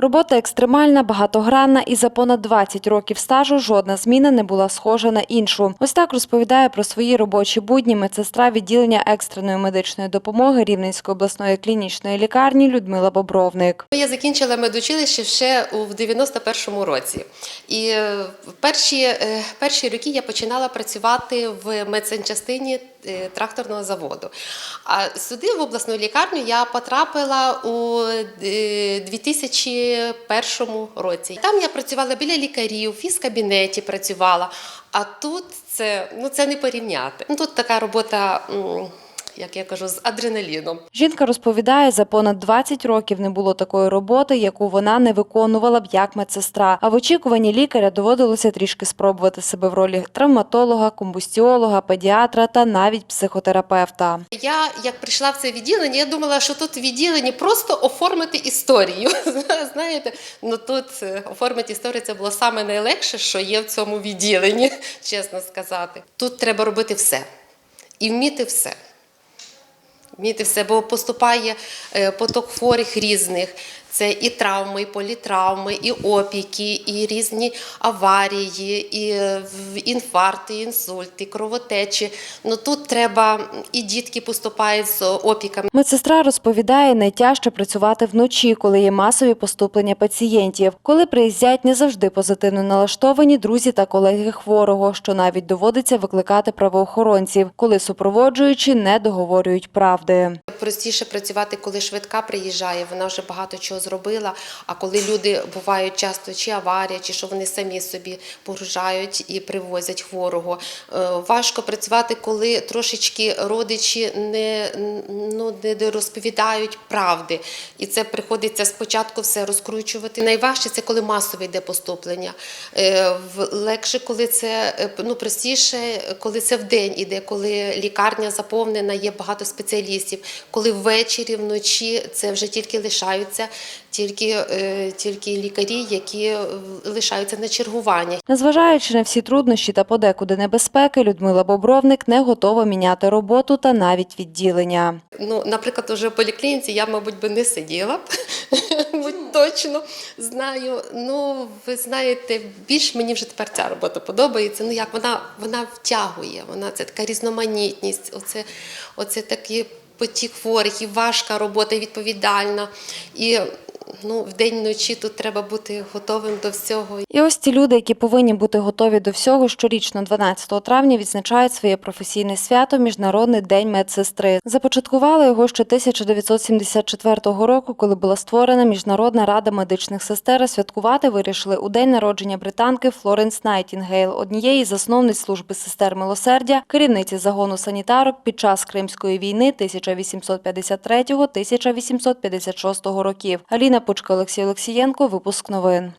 Робота екстремальна, багатогранна і за понад 20 років стажу жодна зміна не була схожа на іншу. Ось так розповідає про свої робочі будні медсестра відділення екстреної медичної допомоги Рівненської обласної клінічної лікарні Людмила Бобровник. Я закінчила медучилище ще у 91-му році. І е, перші, е, перші роки я починала працювати в медсанчастині е, тракторного заводу. А сюди, в обласну лікарню, я потрапила у е, 2001 році. Там я працювала біля лікарів, в фізкабінеті працювала. А тут це, ну, це не порівняти. Ну, тут така робота, як я кажу, з адреналіном. Жінка розповідає, за понад 20 років не було такої роботи, яку вона не виконувала б як медсестра. А в очікуванні лікаря доводилося трішки спробувати себе в ролі травматолога, комбустіолога, педіатра та навіть психотерапевта. Я як прийшла в це відділення, я думала, що тут в відділенні просто оформити історію. Знаєте, ну тут е, оформити історію це було саме найлегше, що є в цьому відділенні, чесно сказати. Тут треба робити все і вміти все. Вміти все, бо поступає е, поток хворих різних. Це і травми, і політравми, і опіки, і різні аварії, і е, інфаркти, і інсульти, кровотечі. Ну тут треба і дітки поступають з опіками. Медсестра розповідає, найтяжче працювати вночі, коли є масові поступлення пацієнтів, коли приїздять не завжди позитивно налаштовані друзі та колеги хворого, що навіть доводиться викликати правоохоронців, коли супроводжуючі не договорюють правди. Простіше працювати, коли швидка приїжджає, вона вже багато чого зробила. А коли люди бувають часто чи аварія, чи що вони самі собі погружають і привозять хворого. Е, Важко працювати, коли трошечки родичі не, ну, не розповідають правди. І це приходиться спочатку все розкручувати. Найважче це коли масове йде поступлення. Е, Легше, коли це е, ну, простіше, коли це вдень іде, коли лікарня заповнена, є багато спеціалістів. Коли ввечері, вночі це вже тільки лишаються тільки, е, тільки лікарі, які е, лишаються на чергування. Незважаючи на всі труднощі та подекуди небезпеки, Людмила Бобровник не готова міняти роботу та навіть відділення. Ну, наприклад, уже в поліклініці я, мабуть, би не сиділа б, точно знаю. Ну, ви знаєте, більш мені вже тепер ця робота подобається. Ну, як вона, вона втягує, вона це така різноманітність, оце, оце такий потік хворих, і важка робота, і відповідальна. І ну, вдень вночі тут треба бути готовим до всього. І ось ті люди, які повинні бути готові до всього, щорічно 12 травня відзначають своє професійне свято Міжнародний день медсестри. Започаткували його ще 1974 року, коли була створена Міжнародна рада медичних сестер. Святкувати вирішили у день народження британки Флоренс Найтінгейл, однієї засновниць служби сестер милосердя, керівниці загону санітарок під час Кримської війни 1853-1856 років. Аліна Пучка, Олексій Олексієнко. Випуск новин.